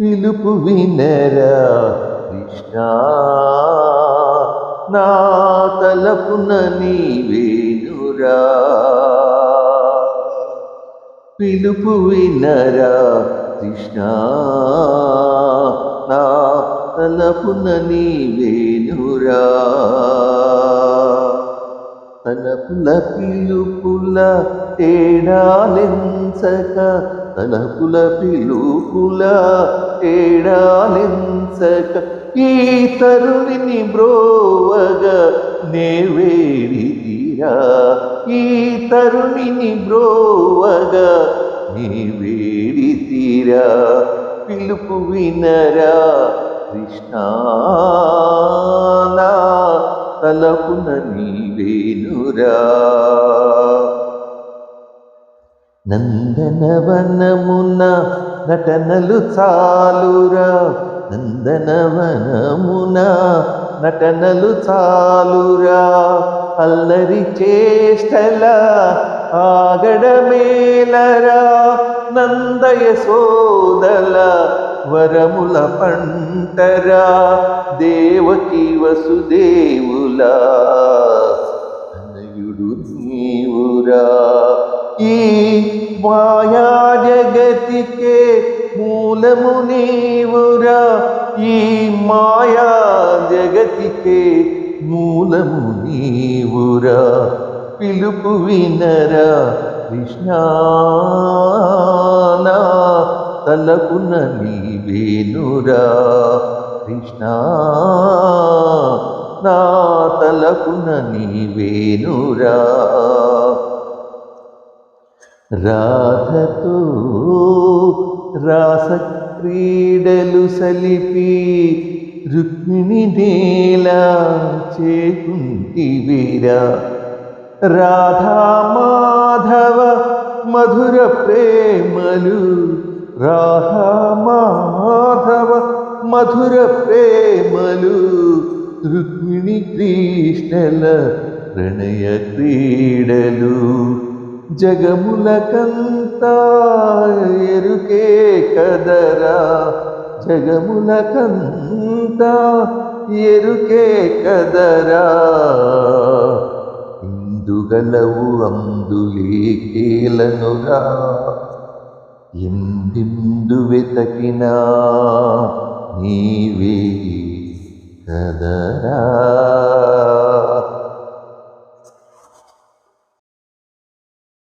పిలుపు వినరా కృష్ణ నా తలపున నీవేనురా పిలుపు వినరా కృష్ణ నా తలపున నీవేనురా తలపుల పిలుపుల తేడాలెంచక తలపుల పిలుపుల తేడాలెంచక ఈ తరుణిని బ్రోవగా నేవేడి తీరా. ఈ తరుణిని బ్రోవగా నీవేడి తీరా. పిలుపు వినరా కృష్ణ. తలపున నీవేనురా నందనవనమున నటనలు చాలురా. నందనవనమున నటనలు చాలురా. అల్లరి చేష్టల ఆగడమేలరా. నందయ సోదల వరముల పంటరా. దేవకి వసుదేవులా. మాయా జగతికే మూలము నీవురా. ఈ మాయా జగతికే మూలము నీవురా. పిలుపు వినరా కృష్ణానా తలపున నీవేనురా కృష్ణ. నా తలపున నీవేనురా. రాధతో రాస క్రీడలు సలిపి రుక్మిణి నేలా చేకుంటివిరా రాధా మాధవ మధుర ప్రేమలు రాధా మాధవ మధుర ప్రేమలు రుక్మిణి కృష్ణల ప్రణయ క్రీడలు జగములకంతా ఎరుకే కదరా జగములకంతా ఎరుకే కదరా ఇందుగలవు అందులేకేలనురా. ఎందిందు వెతకినా నీవే కదరా.